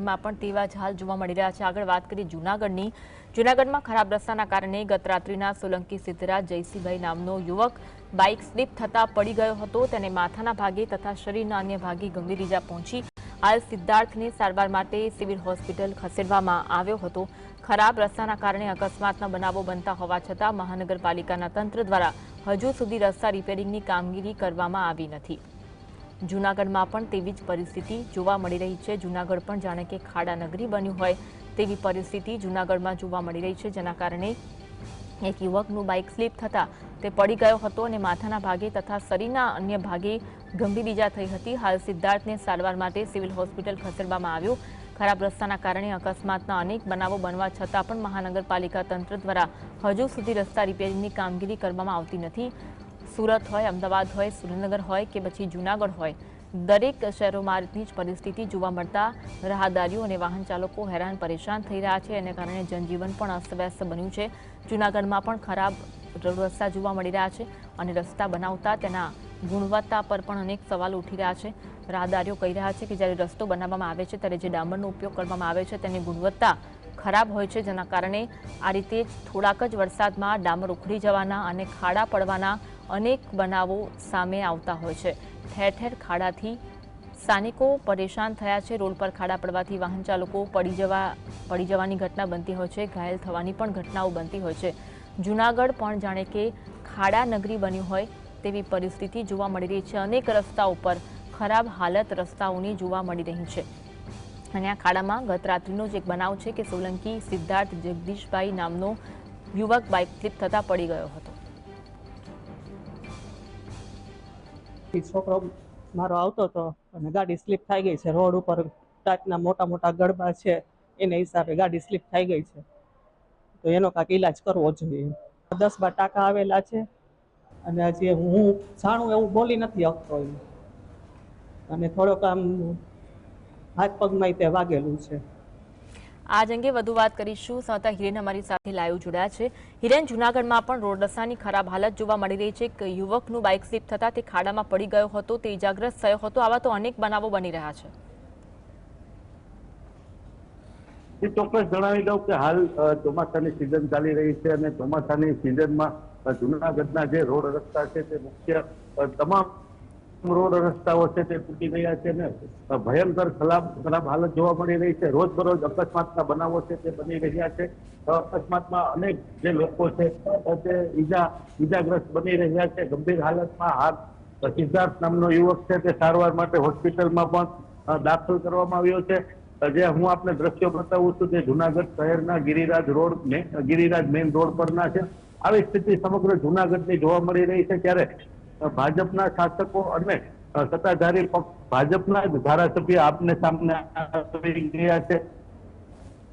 માં પણ તેવા જ હાલ જોવા મળી રહ્યા છે. આગળ વાત કરીએ જૂનાગઢની. જૂનાગઢમાં ખરાબ રસ્તાના કારણે ગત રાત્રિના સોલંકી સિદ્ધરાજ જયસિંહભાઈ નામનો યુવક બાઇક સ્લીપ થતા પડી ગયો હતો. તેને માથાના ભાગે તથા શરીરના અન્ય ભાગે ગંભીર ઇજા પહોંચી. હાલ સિદ્ધાર્થને સારવાર માટે સિવિલ હોસ્પિટલ ખસેડવામાં આવ્યો હતો. ખરાબ રસ્તાના કારણે અકસ્માતના બનાવો બનતા હોવા છતાં મહાનગરપાલિકાના તંત્ર દ્વારા હજુ સુધી રસ્તા રિપેરિંગની કામગીરી કરવામાં આવી નથી. જૂનાગઢમાં પણ તેવી જ પરિસ્થિતિ જોવા મળી રહી છે. જૂનાગઢ પણ જાણે કે ખાડા નગરી બન્યું હોય તેવી પરિસ્થિતિ જૂનાગઢમાં જોવા મળી રહી છે, જેના કારણે એક યુવકનું બાઇક સ્લીપ થતાં તે પડી ગયો હતો અને માથાના ભાગે તથા શરીરના અન્ય ભાગે ગંભીર ઇજા થઈ હતી. હાલ સિદ્ધાર્થને સારવાર માટે સિવિલ હોસ્પિટલ ખસેડવામાં આવ્યો. ખરાબ રસ્તાના કારણે અકસ્માતના અનેક બનાવો બનવા છતાં પણ મહાનગરપાલિકા તંત્ર દ્વારા હજુ સુધી રસ્તા રિપેરિંગની કામગીરી કરવામાં આવતી નથી. સુરત હોય, અમદાવાદ હોય, સુરેન્દ્રનગર હોય કે પછી જૂનાગઢ હોય, દરેક શહેરોમાં રીતની જ પરિસ્થિતિ જોવા મળતા રાહદારીઓ અને વાહન ચાલકો હેરાન પરેશાન થઈ રહ્યા છે એને કારણે જનજીવન પણ અસ્તવ્યસ્ત બન્યું છે. જૂનાગઢમાં પણ ખરાબ રસ્તા જોવા મળી રહ્યા છે અને રસ્તા બનાવતા તેના ગુણવત્તા પર પણ અનેક સવાલ ઉઠી રહ્યા છે. રાહદારીઓ કહી રહ્યા છે કે જ્યારે રસ્તો બનાવવામાં આવે છે ત્યારે જે ડામરનો ઉપયોગ કરવામાં આવે છે તેની ગુણવત્તા ખરાબ હોય છે, જેના કારણે આ રીતે થોડાક જ વરસાદમાં ડામર ઉખડી જવાના અને ખાડા પડવાના અનેક બનાવો સામે આવતા હોય છે. ઠેર ઠેર ખાડાથી સ્થાનિકો પરેશાન થયા છે. રોડ પર ખાડા પડવાથી વાહન ચાલકો પડી જવા, પડી જવાની ઘટના બનતી હોય છે. ઘાયલ થવાની પણ ઘટનાઓ બનતી હોય છે. જૂનાગઢ પણ જાણે કે ખાડા નગરી બન્યું હોય તેવી પરિસ્થિતિ જોવા મળી રહી છે. અનેક રસ્તા ઉપર ખરાબ હાલત રસ્તાઓની જોવા મળી રહી છે. અને આ ખાડામાં ગત રાત્રિનો જ એક બનાવ છે કે સોલંકી સિદ્ધાર્થ જગદીશભાઈ નામનો યુવક બાઇક સ્લીપ થતાં પડી ગયો હતો. છોકરો મારો આવતો હતો અને ગાડી સ્લીપ થઈ ગઈ છે. રોડ ઉપર ટાટના મોટા મોટા ગરબા છે, એને હિસાબે ગાડી સ્લીપ થઈ ગઈ છે. તો એનો કાંઈક ઈલાજ કરવો જોઈએ. દસ બાર ટાંકા આવેલા છે અને હજી હું જાણું એવું બોલી નથી શકતો અને થોડોક આમ હાથ પગમાં તે વાગેલું છે. આજ અંગે વધુ વાત કરીશું. સહતા હિરેન અમારી સાથે લાઈવ જોડાયા છે. હિરેન, જૂનાગઢમાં પણ રોડ ખરાબ હાલત જોવા મળી રહી છે. એક યુવકનું બાઇક સ્લીપ થતાં તે ખાડામાં પડી ગયો હતો. તે ઇજાગ્રસ્ત થયો હતો. આવા તો અનેક બનાવો બની રહ્યા છે. એ ચોક્કસ જણાવી દઉં કે હાલ ચોમાસાની સિઝન ચાલી રહી છે અને ચોમાસાની સિઝનમાં જૂનાગઢના જે રોડ રસ્તા છે તે મુખ્ય તમામ રોડ રસ્તાઓ છે તે તૂટી ગયા છે ને. ભયંકર ખરાબ ખરાબ હાલત જોવા મળી રહી છે. રોજ બરોજ અકસ્માતના બનાવો છે તે બની રહ્યા છે. અકસ્માતમાં અનેક જે લોકો છે તે ઈજા, ઈજાગ્રસ્ત બની રહ્યા છે. ગંભીર હાલતમાં હાથ સિદ્ધાર્થ નામનો યુવક છે તે સારવાર માટે હોસ્પિટલમાં પણ દાખલ કરવામાં આવ્યો છે. જે હું આપને દ્રશ્યો બતાવું છું તે જુનાગઢ શહેરના Giriraj road Giriraj main road પરના છે. આવી સ્થિતિ સમગ્ર જુનાગઢની જોવા મળી રહી છે. ત્યારે ભાજપના શાસકો અને સત્તાધારી પક્ષ ભાજપના જ ધારાસભ્ય આપને સામને આવી ગયા છે.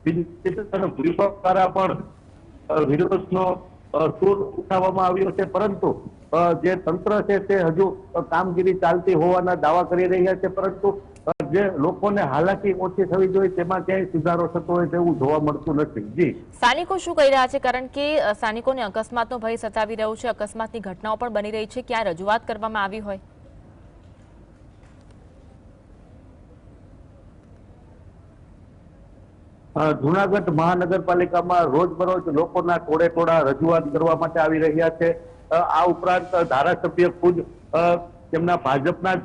વિપક્ષ દ્વારા પણ વિરોધનો સુર ઉઠાવવામાં આવ્યો છે, પરંતુ જે તંત્ર છે તે હજુ કામગીરી ચાલતી હોવાના દાવા કરી રહ્યા છે પરંતુ જે લોકોને હાલાકી ઓછી થવી જોઈએ તેમાં ક્યાંય સુધારો થતો હોય તેવું જોવા મળતું નથી. જી. સ્થાનિકો શું કહી રહ્યા છે? કારણ કે સ્થાનિકોને અકસ્માતનો ભય સતાવી રહ્યો છે. અકસ્માતની ઘટનાઓ પણ બની રહી છે. ક્યાં રજૂઆત કરવામાં આવી હોય? જુનાગઢ મહાનગરપાલિકામાં રોજબરોજ લોકોના ટોળે ટોળા રજૂઆત કરવા માટે આવી રહ્યા છે. આ ઉપરાંત ધારાસભ્ય ખુદ તેમના ભાજપના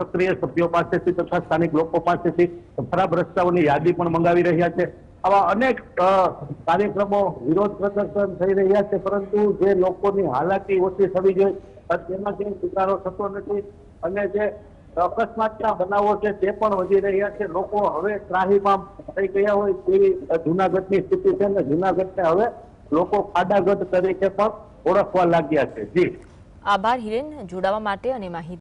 સક્રિય સભ્યો પાસેથી તથા સ્થાનિક લોકો પાસેથી ખરાબ રસ્તાઓની યાદી પણ મંગાવી રહ્યા છે. આવા અનેક કાર્યક્રમો વિરોધ પ્રદર્શન થઈ રહ્યા છે, પરંતુ જે લોકોની હાલાકી ઓછી થવી જોઈએ તેમાં ક્યાંય સુધારો થતો નથી. અને જે અકસ્માતના બનાવો છે, તે પણ વધી રહ્યા છે. લોકો હવે ત્રાહીમામ થઈ ગયા હોય તેવી જુનાગઢની સ્થિતિ છે ને જુનાગઢને હવે લોકો ખાડાગઢ તરીકે પણ ઓળખવા લાગ્યા છે. જી. આભાર હિરેન જોડાવા માટે અને માહિતી